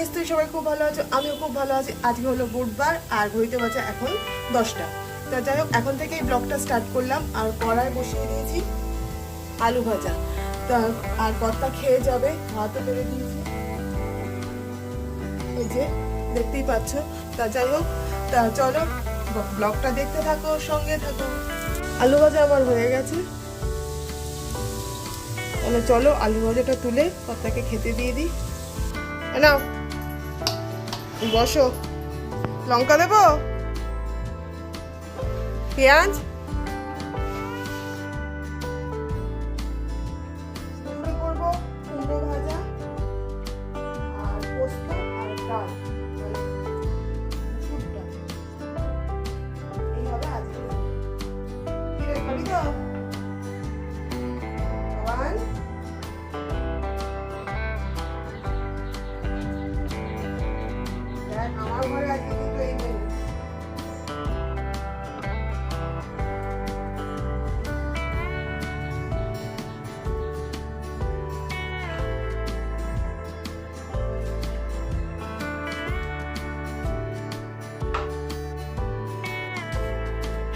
নিশ্চয়ই সবাই খুব ভালো আছো? আমিও খুব ভালো আছি। আজকে হলো বুধবার, আর ঘড়িতে বাজে এখন দশটা। তা যাই হোক, এখন থেকে এই ব্লগটা স্টার্ট করলাম। আর কড়ায় বসিয়ে দিয়েছি আলু ভাজা। তা আর কর্তা খেয়ে যাবে, ভাতও বেড়ে দিয়েছি। এই যে, দেখতেই পাচ্ছ। তা যাই হোক, তা চলো ব্লগটা দেখতে থাকো, সঙ্গে থাকো। আলু ভাজা আমার হয়ে গেছে। তাহলে চলো, আলু ভাজাটা তুলে কর্তাকে খেতে দিয়ে দিই। নাও। বসো। লঙ্কা দেবো? পেঁয়াজ?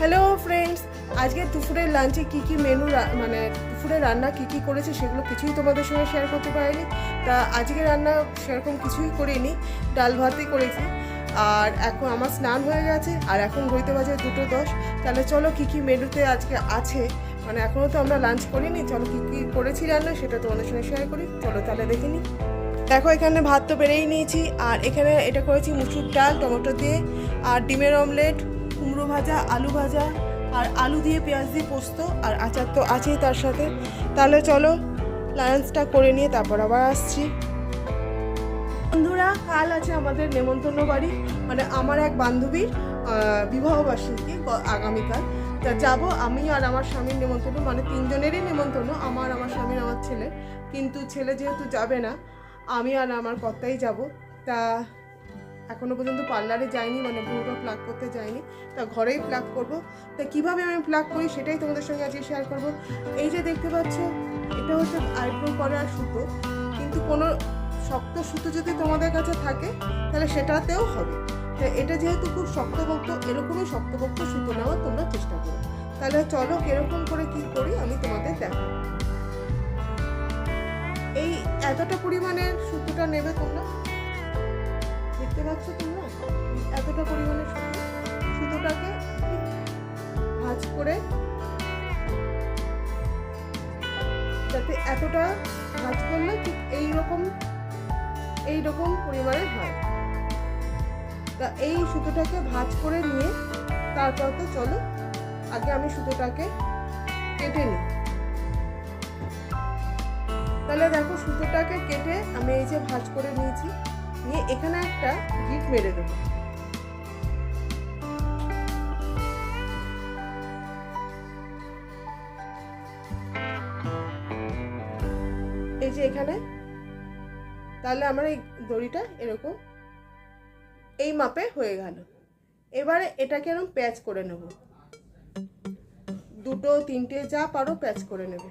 হ্যালো ফ্রেন্ডস আজকে দুপুরের লাঞ্চে কি কি মেনু মানে দুপুরে রান্না কি কি করেছে সেগুলো কিছুই তোমাদের সঙ্গে শেয়ার করতে পারিনি। তা আজকে রান্না সেরকম কিছুই করিনি, ডাল ভাতই করেছি। আর এখন আমার স্নান হয়ে গেছে, আর এখন ঘড়িতে বাজে দুটো দশ। তাহলে চলো কি কি মেনুতে আজকে আছে? মানে এখনও তো আমরা লাঞ্চ করিনি, চলো কি কি করেছি রান্না সেটা তোমাদের সঙ্গে শেয়ার করি। চলো তাহলে দেখে নিই দেখো, এখানে ভাত তো বেড়েই নিয়েছি, আর এখানে এটা করেছি মুসুর ডাল, টমেটো দিয়ে, আর ডিমের অমলেট কুমড়ো ভাজা, আলু ভাজা আর আলু দিয়ে পেঁয়াজ দিয়ে পোস্ত আর আচার তো আছেই তার সাথে। তাহলে চলো লাঞ্চটা করে নিয়ে তারপর আবার আসছি। বন্ধুরা, কাল আছে আমাদের নেমন্তন্ন বাড়ি। মানে আমার এক বান্ধবীর বিবাহবার্ষিকী আগামীকাল। তা যাব আমি আর আমার স্বামীর নেমন্তন্ন মানে তিনজনেরই নেমন্তন্ন, আমার আমার স্বামীর, আমার ছেলে। কিন্তু ছেলে যেহেতু যাবে না, আমি আর আমার কর্তাই যাব। তা এখনও পর্যন্ত পার্লারে যাইনি মানে পুরোটা প্লাগ করতে যাইনি। তা ঘরেই প্লাগ করব। তা কীভাবে আমি প্লাগ করি সেটাই তোমাদের সঙ্গে আজকে শেয়ার করব। এই যে দেখতে পাচ্ছ, এটা হচ্ছে আইব্রো করার সুতো। কিন্তু কোনো শক্ত সুতো যদি তোমাদের কাছে থাকে, তাহলে সেটাতেও হবে। তা এটা যেহেতু খুব শক্তপোক্ত, এরকমই শক্তপোক্ত সুতো নেওয়ার তোমরা চেষ্টা করো। তাহলে চলো কীরকম করে কি করি আমি তোমাদের দেখাবো এই এতটা পরিমাণের সুতোটা নেবে তোমরা? দেখতে পাচ্ছ তোমরা? এতটা পরিমাণে সুতো সুতোটাকে ভাজ করে যাতে এতটা ভাঁজ করলে ঠিক এই রকম এই রকম পরিমাণে হয়। তা এই সুতোটাকে ভাজ করে নিয়ে তারপর তো চলো, আগে আমি সুতোটাকে কেটে নিই। তাহলে দেখো সুতোটাকে কেটে আমি এই যে ভাজ করে নিয়েছি। নিয়ে এখানে একটা গিট মেরে দেবো। এই যে এখানে, তাহলে আমার এই দড়িটা এরকম এই মাপে হয়ে গেল। এবারে এটাকে এরকম প্যাচ করে নেব। দুটো, তিনটে যা পারো প্যাচ করে নেবে।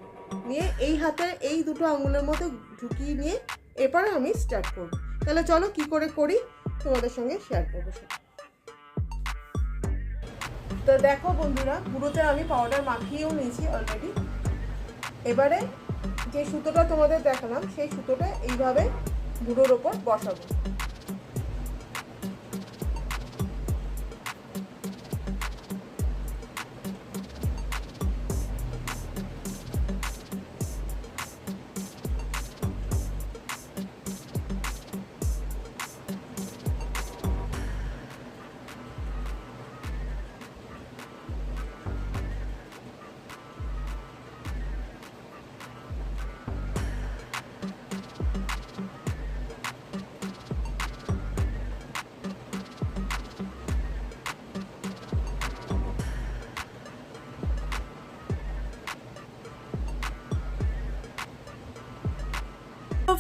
নিয়ে এই হাতে এই দুটো আঙুলের মধ্যে ঢুকিয়ে নিয়ে এরপরে আমি স্টার্ট করব। তাহলে চলো কি করে করি? তোমাদের সঙ্গে শেয়ার করব তো দেখো বন্ধুরা, পুরোতে আমি পাউডার মাখিয়েও নিয়েছি অলরেডি এবারে যে সুতোটা তোমাদের দেখালাম, সেই সুতোটা এইভাবে গুঁড়োর ওপর বসাবো।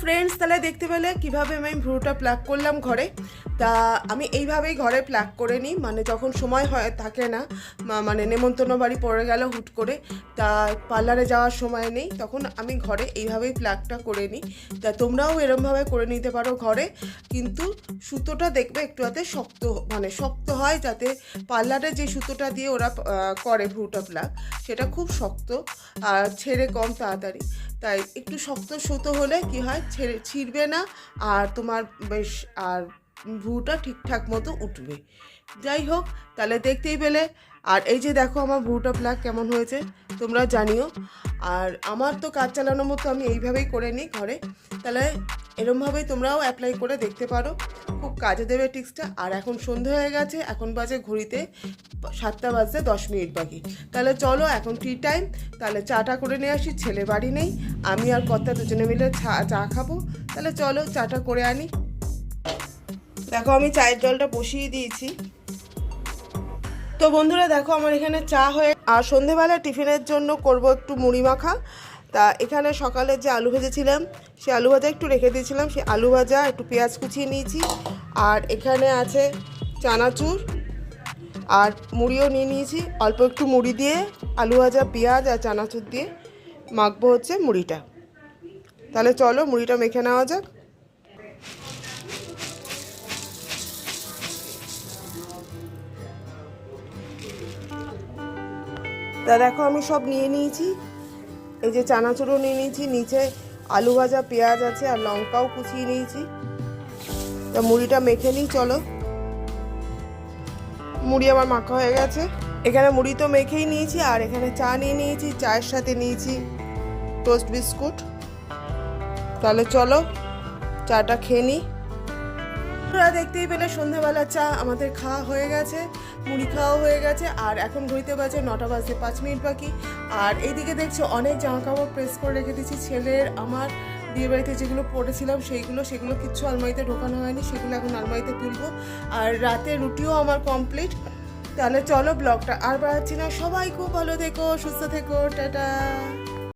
ফ্রেন্ডস তাহলে দেখতে পেলে কীভাবে আমি ভ্রুটা প্লাক করলাম ঘরে। তা আমি এইভাবেই ঘরে প্ল্যাক করে নিই। মানে যখন সময় হয়, থাকে না। মানে নেমন্তন্ন বাড়ি পড়ে গেল হুট করে। তা পার্লারে যাওয়ার সময় নেই। তখন আমি ঘরে এইভাবেই প্ল্যাকটা করে নিই। তা তোমরাও এরমভাবে করে নিতে পারো ঘরে। কিন্তু সুতোটা দেখবে একটু হাতে শক্ত মানে শক্ত হয় যাতে পার্লারে যে সুতোটা দিয়ে ওরা করে ভ্রুটা প্লাক সেটা খুব শক্ত আর ছেড়ে কম তাড়াতাড়ি। তাই একটু শক্ত সুতো হলে কি হয়? ছেড়ে, ছিঁড়বে না। আর তোমার বেশ, আর ভ্রুটা ঠিকঠাক মতো উঠবে। যাই হোক, তাহলে দেখতেই পেলে। আর এই যে দেখো আমার ভ্রুটা প্লাক কেমন হয়েছে, তোমরা জানিও। আর আমার তো কাজ চালানোর মতো আমি এইভাবেই করে নিই ঘরে। তাহলে এরমভাবেই তোমরাও অ্যাপ্লাই করে দেখতে পারো। খুব কাজে দেবে টিক্সটা আর এখন সন্ধে হয়ে গেছে, এখন বাজে ঘড়িতে সাতটা বাজতে দশ মিনিট বাকি। তাহলে চলো, এখন টি টাইম তাহলে চাটা করে নিয়ে আসি, ছেলে বাড়ি নেই। আমি আর কর্তা দুজনে মিলে চা চা খাব। তাহলে চলো, চাটা করে আনি। দেখো, আমি চায়ের জলটা বসিয়ে দিয়েছি। তো বন্ধুরা, দেখো, আমার এখানে চা হয়ে আর সন্ধেবেলা টিফিনের জন্য করব একটু মুড়ি মাখা। তা এখানে সকালে যে আলু ভেজেছিলাম, সে আলু ভাজা একটু রেখে দিয়েছিলাম। সে আলু ভাজা, একটু পেঁয়াজ কুচিয়ে নিয়েছি। আর এখানে আছে চানাচুর। আর মুড়িও নিয়ে নিয়েছি। অল্প একটু মুড়ি দিয়ে আলু ভাজা, পেঁয়াজ আর চানাচুর দিয়ে মাখবো হচ্ছে মুড়িটা। তাহলে চলো, মুড়িটা মেখে নেওয়া যাক। তা দেখো আমি সব নিয়ে নিয়েছি। এই যে চানাচুরও নিয়ে নিয়েছি, নিচে আলু ভাজা, পেঁয়াজ আছে আর লঙ্কাও কুচিয়ে নিয়েছি। তা মুড়িটা মেখে নিই, চলো। মুড়ি আমার মাখা হয়ে গেছে। এখানে মুড়ি তো মেখেই নিয়েছি আর এখানে চা নিয়ে নিয়েছি, চায়ের সাথে নিয়েছি টোস্ট বিস্কুট। তাহলে চলো, চাটা খেয়ে নিই। তোরা দেখতেই পেলে সন্ধ্যাবেলা চা আমাদের খাওয়া হয়ে গেছে, মুড়ি খাওয়া হয়ে গেছে, আর এখন ঘড়িতে বাজে নটা বাজে পাঁচ মিনিট বাকি। আর এইদিকে দেখছ অনেক জামা কাপড় প্রেস করে রেখে দিয়েছি, ছেলের, আমার বিয়ে বাড়িতে যেগুলো পড়েছিলাম সেইগুলো, সেগুলো কিচ্ছু আলমারিতে ঢোকানো হয়নি, সেগুলো এখন আলমারিতে তুলবো। আর রাতে রুটিও আমার কমপ্লিট তাহলে চলো ব্লগটা আর বাড়াচ্ছি না। সবাই খুব ভালো থেকো, সুস্থ থেকো, টাটা।